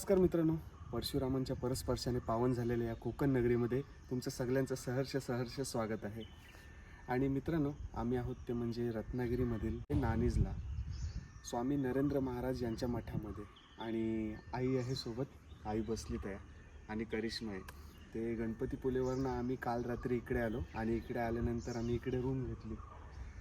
नमस्कार मित्रांनो. परशुरामांच्या परस्पर्शाने पावन झालेल्या या कोकण नगरीमध्ये तुमचं सगळ्यांचं सहर्ष सहर्ष स्वागत आहे. आणि मित्रांनो आम्ही आहोत ते म्हणजे रत्नागिरीमधील नानीजला. स्वामी नरेंद्र महाराज यांच्या मठामध्ये. आणि आई आहे सोबत आई बसली त्या आणि करिश्मा आहे. ते गणपती पुलेवरनं आम्ही काल रात्री इकडे आलो. आणि इकडे आल्यानंतर आम्ही इकडे रूम घेतली.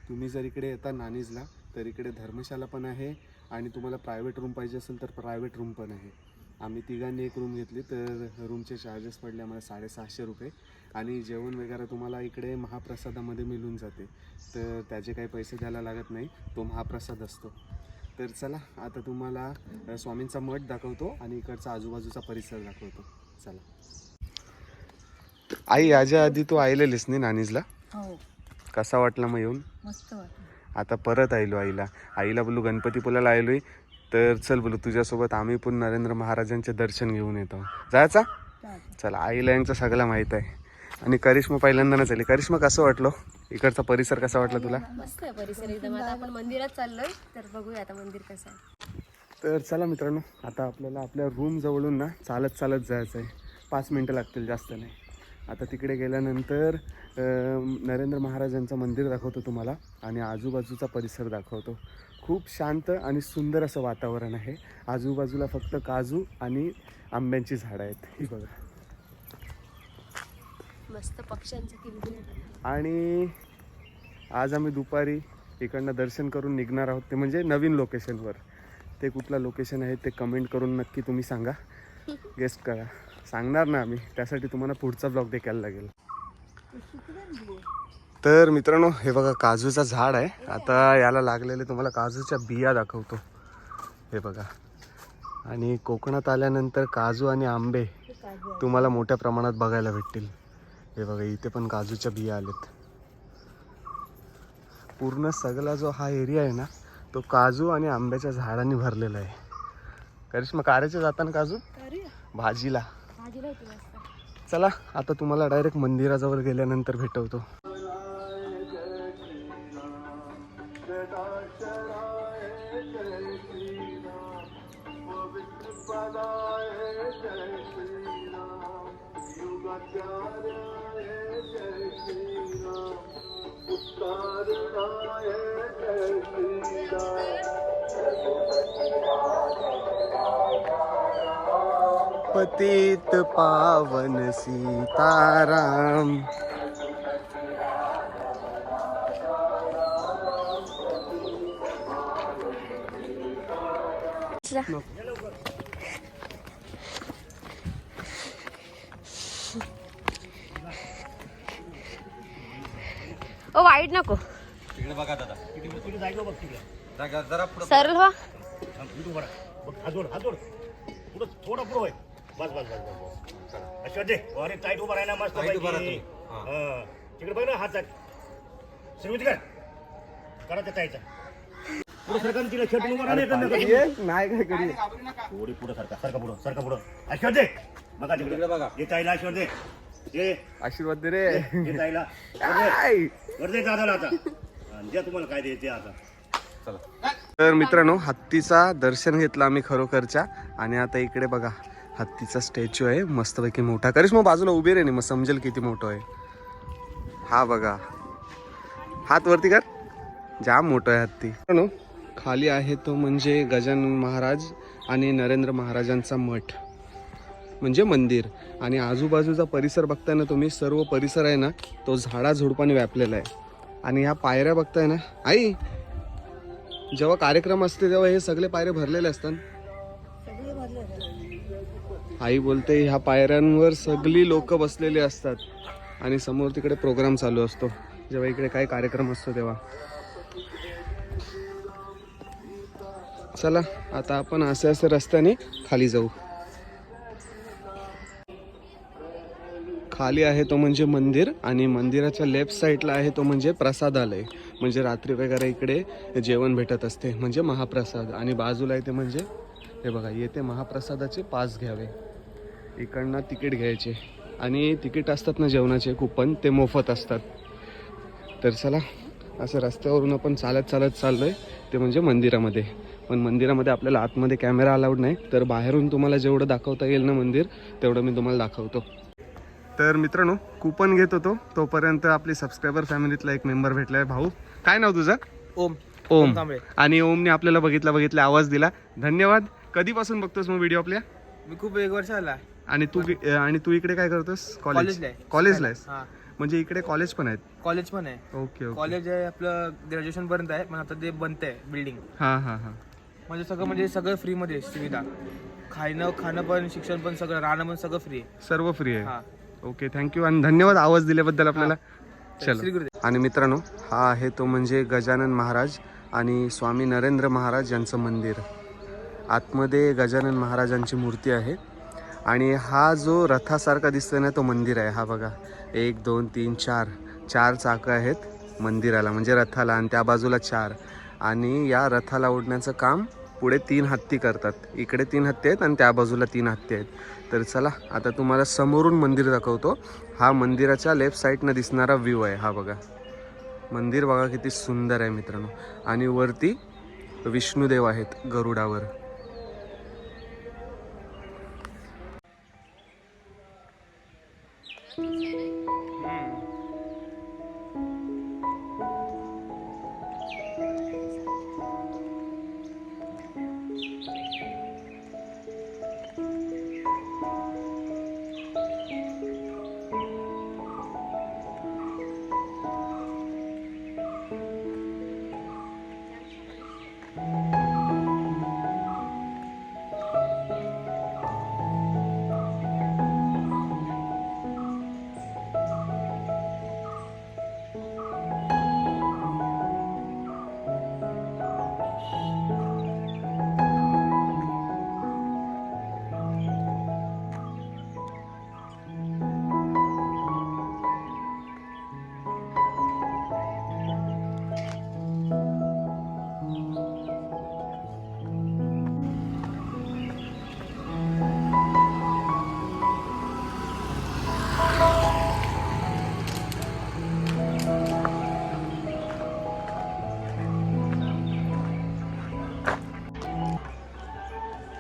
तुम्ही जर इकडे येता नानीजला तर इकडे धर्मशाला पण आहे. आणि तुम्हाला प्रायव्हेट रूम पाहिजे असेल तर प्रायव्हेट रूम पण आहे. आम्ही तिघांनी एक रूम घेतली तर रूमचे चार्जेस पडले आम्हाला साडेसहाशे रुपये. आणि जेवण वगैरे तुम्हाला इकडे महाप्रसादामध्ये मिळून जाते. तर त्याचे काही पैसे द्यायला लागत नाही तो महाप्रसाद असतो. तर चला आता तुम्हाला स्वामींचा मठ दाखवतो आणि इकडचा आजूबाजूचा परिसर दाखवतो. चला. आई याच्या आधी तू आलेलीस नाही नानीजला? हो. कसा वाटला मग येऊन? मस्त आता परत आलो आईला. आईला बोलू गणपतीपुल्याला आलोय तर चल बोलू तुझ्यासोबत आम्ही पण नरेंद्र महाराजांचे दर्शन घेऊन येतो. जायचा. चला आईला यांचं सगळं माहीत आहे. आणि करिश्मा पहिल्यांदा झाली करिश्मा कसं वाटलं? इकडचा परिसर कसा वाटला तुला? मस्त आहे परिसर एकदम आता आपण मंदिरात चाललोय. तर बघूया आता मंदिर कसं आहे. तर चला मित्रांनो आता आपल्याला आपल्या रूम जवळून ना चालत चालत जायचं आहे पाच मिनटं लागतील जास्त नाही. आता तिकडे गेल्यानंतर नरेंद्र महाराजांचं मंदिर दाखवतो तुम्हाला. आणि आजूबाजूचा परिसर दाखवतो. खूप शांत आणि सुंदर असं वातावरण आहे. आजूबाजूला फक्त काजू आणि आंब्यांची झाडं आहेत. ही बघा. मस्त पक्ष्यांचं आणि आज आम्ही दुपारी इकडनं दर्शन करून निघणार आहोत. ते म्हणजे नवीन लोकेशनवर. ते कुठलं लोकेशन आहे ते कमेंट करून नक्की तुम्ही सांगा. गेस्ट करा. सांगणार ना आम्ही. त्यासाठी तुम्हाला पुढचा ब्लॉग देखायला लागेल. तर मित्रांनो हे बघा काजूचं झाड आहे. आता याला लागलेले तुम्हाला काजूच्या बिया दाखवतो. हे बघा. आणि कोकणात आल्यानंतर काजू आणि आंबे तुम्हाला मोठ्या प्रमाणात बघायला भेटतील. हे बघा इथे पण काजूच्या बिया आलेत. पूर्ण सगळा जो हा एरिया आहे ना तो काजू आणि आंब्याच्या झाडांनी भरलेला आहे. करिश्मा काराचे जाताना काजू? भाजीला. चला आता तुम्हाला डायरेक्ट मंदिराजवळ गेल्यानंतर भेटवतो. पतित पावन सीताराम। ओ वाईट नको. तिकडे बघा दादा. तिकडे जायचं बघ तिकडे जागा जरा पुढं सरळ व्हा. इथून बघा बघ हात जोड हात जोड. पुढं थोडं पुढं होय. बस बस बस बस बस. चला. अशा दे अरे टाईट उभा राहिला मस्त Tight उभा पैकी. राहा तुम्ही. हा. तिकडे बघ ना हात श्रीमती कर. करा त्या ताईचा पुढं सरका ना तिला शेट उभा राहिला नाही काय करी? थोडी पुढं सरका सरका पुढं सरका पुढं. अशा दे बघा तिकडे. तिकडे बघा. ये ताईला दे ये. आशीर्वाद दे रे. ये ताईला. वर दे. आय. वर दे दादाला आता. आणि द्या तुम्हाला काय द्यायचे आता. चला. तर मित्रांनो हत्तीचा दर्शन घेतलं आम्ही खरोखरच्या. आणि आता इकडे बघा. हत्तीचा स्टॅच्यू आहे. मस्तपैकी मोठा. करिश्मा मग बाजूला उभे रे मग समजेल किती मोठं आहे. हा बघा. हात वरती कर. जाम मोठं आहे हत्ती. खाली आहे तो म्हणजे गजानन महाराज आणि नरेंद्र महाराजांचा मठ. म्हणजे मंदिर. आणि आजूबाजूचा परिसर बघताय ना तुम्ही सर्व परिसर आहे ना तो झाडा झुडपाने व्यापलेला आहे. आणि ह्या पायऱ्या बघताय ना आई! जेव्हा कार्यक्रम असते तेव्हा हे सगळे पायरे भरलेले असतात. आई बोलते ह्या पायऱ्यांवर सगळी लोक बसलेली असतात. आणि समोर तिकडे प्रोग्राम चालू असतो. जेव्हा इकडे काही कार्यक्रम असतो तेव्हा. चला आता आपण असे असे रस्त्याने खाली जाऊ. खाली आहे तो म्हणजे मंदिर आणि मंदिराच्या लेफ्ट साईडला आहे तो म्हणजे प्रसादालय. म्हणजे रात्री वगैरे इकडे जेवण भेटत असते. म्हणजे महाप्रसाद. आणि बाजूला येते म्हणजे हे बघा येथे महाप्रसादाचे पास घ्यावे. इकडनं तिकीट घ्यायचे. आणि तिकीट असतात ना जेवणाचे कुपन ते मोफत असतात. तर चला असं रस्त्यावरून आपण चालत चालत चाललोय ते म्हणजे मंदिरामध्ये. पण मंदिरामध्ये आपल्याला आतमध्ये कॅमेरा अलाउड नाही तर बाहेरून तुम्हाला जेवढं दाखवता येईल ना मंदिर तेवढं मी तुम्हाला दाखवतो. तर मित्रांनो कुपन घेत होतो तोपर्यंत आपली सबस्क्रायबर फॅमिलीतला एक मेंबर भेटला आहे भाऊ काय नाव तुझं? ओम. ओम. आणि ओमने आपल्याला बघितला बघितला आवाज दिला. धन्यवाद. कधीपासून बघतोस मग व्हिडिओ आपल्या? मी खूप एक वर्ष आला. आणि तू आणि तू इकडे काय करतोस? कॉलेज कॉलेजला आहे. आहेस? म्हणजे इकडे कॉलेज पण आहेत? कॉलेज पण आहे. ओके कॉलेज आहे आपलं ग्रॅज्युएशन पर्यंत आहे पण आता ते बनतंय बिल्डिंग हा हा हा. म्हणजे सगळं म्हणजे सगळं फ्री मध्ये आहे सुविधा. खाणं खाणं पण शिक्षण पण सगळं राहणं पण सगळं फ्री आहे. सर्व फ्री आहे. हा. ओके थँक्यू आणि धन्यवाद आवाज दिल्याबद्दल आपल्याला. चलो. आणि मित्रांनो हा आहे तो म्हणजे गजानन महाराज आणि स्वामी नरेंद्र महाराज यांचं मंदिर. आतमध्ये गजानन महाराजांची मूर्ती आहे. आणि हा जो रथासारखा दिसतोय ना तो मंदिर आहे. हा बघा एक दोन तीन चार चार चाकं आहेत मंदिराला म्हणजे रथाला आणि त्या बाजूला चार. आणि या रथाला ओढण्याचं काम पुढे तीन हत्ती करतात. इकडे तीन हत्ती आहेत आणि त्या बाजूला तीन हत्ती आहेत. तर चला आता तुम्हाला समोरून मंदिर दाखवतो. हा मंदिराच्या लेफ्ट साईडनं दिसणारा व्ह्यू आहे. हा बघा मंदिर बघा किती सुंदर आहे मित्रांनो. आणि वरती विष्णुदेव आहेत गरुडावर.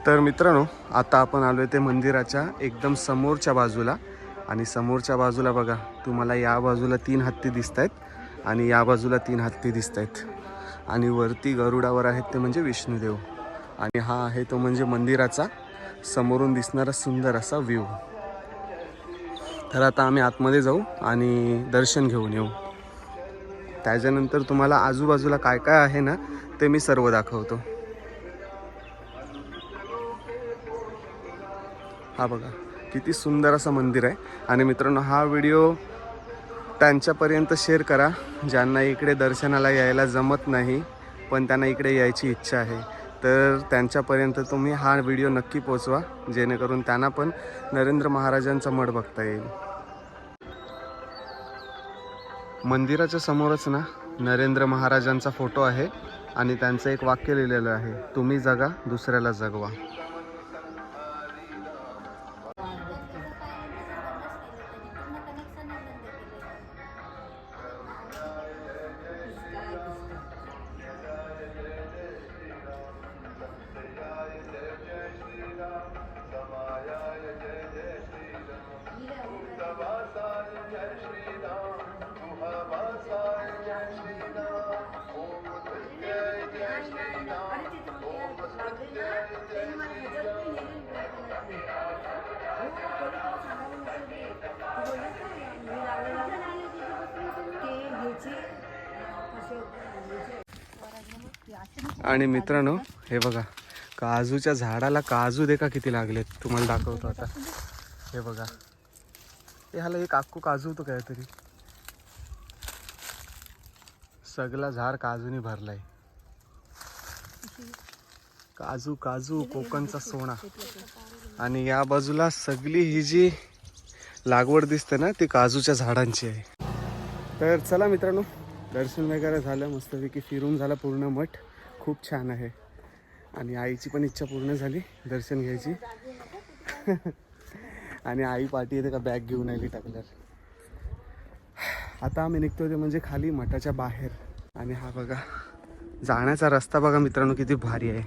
तर मित्रांनो आता आपण आलो आहे ते मंदिराच्या एकदम समोरच्या बाजूला. आणि समोरच्या बाजूला बघा तुम्हाला या बाजूला तीन हत्ती दिसत आहेत आणि या बाजूला तीन हत्ती दिसत आहेत आणि वरती गरुडावर आहेत ते म्हणजे विष्णुदेव. आणि हा आहे तो म्हणजे मंदिराचा समोरून दिसणारा सुंदर असा व्ह्यू. तर आता आम्ही आतमध्ये जाऊ आणि दर्शन घेऊन येऊ. त्याच्यानंतर तुम्हाला आजूबाजूला काय काय आहे ना ते मी सर्व दाखवतो. हा बघा किती सुंदर असं मंदिर आहे. आणि मित्रांनो हा व्हिडिओ त्यांच्यापर्यंत शेअर करा. ज्यांना इकडे दर्शनाला यायला जमत नाही पण त्यांना इकडे यायची इच्छा आहे. तर त्यांच्यापर्यंत तुम्ही हा व्हिडिओ नक्की पोचवा जेणेकरून त्यांना पण नरेंद्र महाराजांचा मठ बघता येईल. मंदिराच्या समोरच ना नरेंद्र महाराजांचा फोटो आहे आणि त्यांचं एक वाक्य लिहिलेलं आहे तुम्ही जगा दुसऱ्याला जगवा. आणि मित्रांनो हे बघा काजूच्या झाडाला काजू देखा किती लागलेत तुम्हाला दाखवतो आता. हे बघा. हे ह्याला एक अक्कू काजू होतो काहीतरी. सगळा झाड काजूनी भरलाय. काजू काजू कोकणचा सोना. आणि या बाजूला सगळी ही जी लागवड दिसते ना ती काजूच्या झाडांची आहे. तर चला मित्रांनो दर्शन वगैरे झालं मस्तपैकी फिरून झालं पूर्ण मठ. खूप छान आहे. आणि आईची पण इच्छा पूर्ण झाली दर्शन घ्यायची. आणि आई पाठी येते का बॅग घेऊन आली टाकल्यावर. आता आम्ही निघतो ते म्हणजे खाली मठाच्या बाहेर. आणि हा बघा जाण्याचा रस्ता बघा मित्रांनो किती भारी आहे.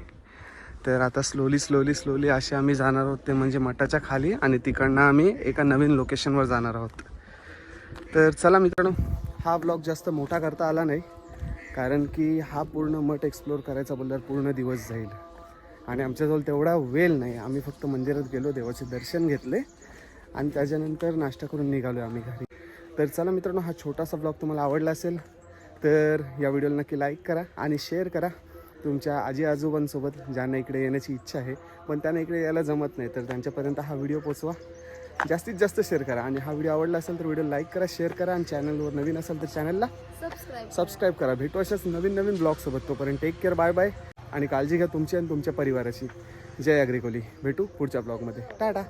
तर आता स्लोली स्लोली स्लोली असे आम्ही जाणार आहोत ते म्हणजे मठाच्या खाली आणि तिकडनं आम्ही एका नवीन लोकेशनवर जाणार आहोत. तर चला मित्रांनो हा ब्लॉग जास्त मोठा करता आला नाही. कारण की हा पूर्ण मठ एक्सप्लोअर करायचा बोलल्यावर पूर्ण दिवस जाईल. आणि आमच्याजवळ तेवढा वेळ नाही. आम्ही फक्त मंदिरात गेलो देवाचे दर्शन घेतले आणि त्याच्यानंतर नाश्ता करून निघालो आम्ही घरी. तर चला मित्रांनो हा छोटासा ब्लॉग तुम्हाला आवडला असेल तर या व्हिडिओला नक्की लाईक करा आणि शेअर करा तुमच्या आजी आजोबांसोबत ज्यांना इकडे येण्याची इच्छा आहे. पण त्यांना इकडे यायला जमत नाही तर त्यांच्यापर्यंत हा व्हिडिओ पोचवा जास्तीत जास्त शेअर करा. आणि हा व्हिडिओ आवडला असेल तर व्हिडिओ लाईक करा शेअर करा आणि चॅनलवर नवीन असेल तर चॅनलला सबस्क्राईब करा. भेटू अशाच नवीन नवीन ब्लॉगसोबत तोपर्यंत टेक केअर बाय बाय आणि काळजी घ्या तुमची आणि तुमच्या परिवाराची. जय अग्रिकोली भेटू पुढच्या ब्लॉगमध्ये टाटा.